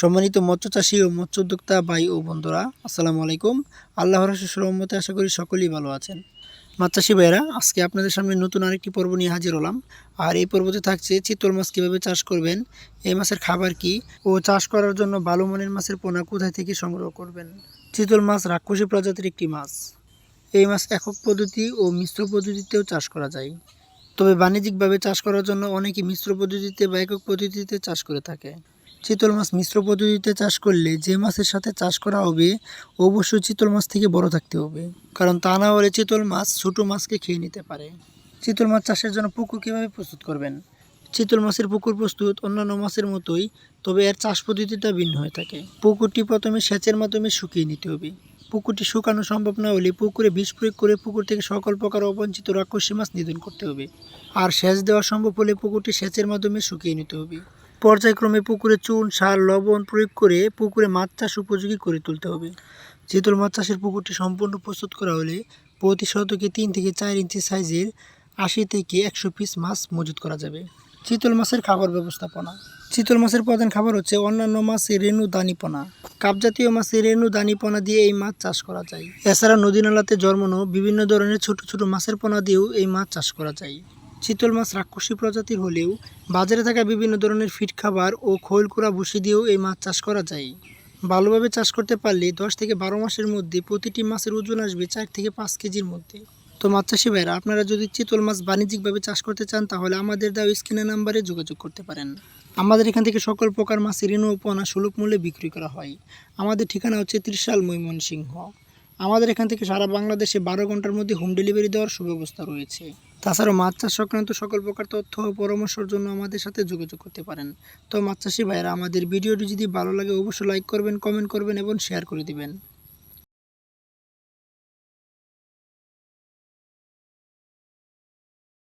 সম্মানিত মৎস্য চাষী ও মৎস্য উদ্যোক্তা ভাই ও বন্ধুরা, আসসালামু আলাইকুম। রহস্য রহমতে আশা করি সকলেই ভালো আছেন। মাছ চাষি ভাইয়েরা, আজকে আপনাদের সামনে নতুন আরেকটি পর্ব নিয়ে হাজির হলাম। আর এই পর্বতে থাকছে চিতল মাছ কীভাবে চাষ করবেন, এই মাছের খাবার কি, ও চাষ করার জন্য ভালো মানের মাছের পোনা কোথায় থেকে সংগ্রহ করবেন। চিতল মাছ রাক্ষসী প্রজাতির একটি মাছ। এই মাছ একক পদ্ধতি ও মিশ্র পদ্ধতিতেও চাষ করা যায়। তবে বাণিজ্যিকভাবে চাষ করার জন্য অনেকে মিশ্র পদ্ধতিতে বা একক পদ্ধতিতে চাষ করে থাকে। চিতল মাছ মিশ্র পদ্ধতিতে চাষ করলে যে মাছের সাথে চাষ করা হবে, অবশ্যই চিতল মাছ থেকে বড় থাকতে হবে। কারণ তা না হলে চিতল মাছ ছোটো মাছকে খেয়ে নিতে পারে। চিতল মাছ চাষের জন্য পুকুর কীভাবে প্রস্তুত করবেন? চিতল মাছের পুকুর প্রস্তুত অন্যান্য মাছের মতোই, তবে এর চাষ পদ্ধতিটা ভিন্ন হয়ে থাকে। পুকুরটি প্রথমে সেচের মাধ্যমে শুকিয়ে নিতে হবে। পুকুরটি শুকানো সম্ভব না হলে পুকুরে বিষ প্রয়োগ করে পুকুর থেকে সকল প্রকার অবঞ্চিত রাক্ষসী মাছ নিধন করতে হবে। আর সেচ দেওয়া সম্ভব হলে পুকুরটি সেচের মাধ্যমে শুকিয়ে নিতে হবে। পর্যায়ক্রমে পুকুরে চুন, সার, লবণ প্রয়োগ করে পুকুরে মাছ চাষ উপযোগী করে তুলতে হবে। চিতল মাছ চাষের পুকুরটি সম্পূর্ণ প্রস্তুত করা হলে প্রতি শতকে তিন থেকে চার ইঞ্চি সাইজের আশি থেকে একশো পিস মাছ মজুত করা যাবে। চিতল মাছের খাবার ব্যবস্থাপনা। চিতল মাছের প্রধান খাবার হচ্ছে অন্যান্য মাছের রেণু দানিপনা। কাপজাতীয় মাছের রেণু দানিপনা দিয়ে এই মাছ চাষ করা যায়। এছাড়া নদী নালাতে জন্মানো বিভিন্ন ধরনের ছোট ছোট মাছের পোনা দিয়েও এই মাছ চাষ করা যায়। চিতল মাছ রাক্ষসী প্রজাতির হলেও বাজারে থাকা বিভিন্ন ধরনের ফিট খাবার ও খৈল কুড়া ভুসি দিয়েও এই মাছ চাষ করা যায়। ভালোভাবে চাষ করতে পারলে দশ থেকে বারো মাসের মধ্যে প্রতিটি মাছের ওজন আসবে চার থেকে পাঁচ কেজির মধ্যে। তো মাছ চাষি ভাইরা, আপনারা যদি চিতল মাছ বাণিজ্যিকভাবে চাষ করতে চান তাহলে আমাদের দেওয়া স্ক্রিনের নাম্বারে যোগাযোগ করতে পারেন। আমাদের এখান থেকে সকল প্রকার মাছের ঋণ ও পোনা সুলভ মূল্যে বিক্রি করা হয়। আমাদের ঠিকানা হচ্ছে ত্রিশাল ময়মনসিংহ। আমাদের এখান থেকে সারা বাংলাদেশে বারো ঘণ্টার মধ্যে হোম ডেলিভারি দেওয়ার সুব্যবস্থা রয়েছে। তাছাড়াও মাছ চাষ সংক্রান্ত সকল প্রকার তথ্য ও পরামর্শের জন্য আমাদের সাথে যোগাযোগ করতে পারেন। তো মাছ চাষি ভাইয়েরা, আমাদের ভিডিওটি যদি ভালো লাগে, অবশ্যই লাইক করবেন কমেন্ট করবেন এবং শেয়ার করে দিবেন।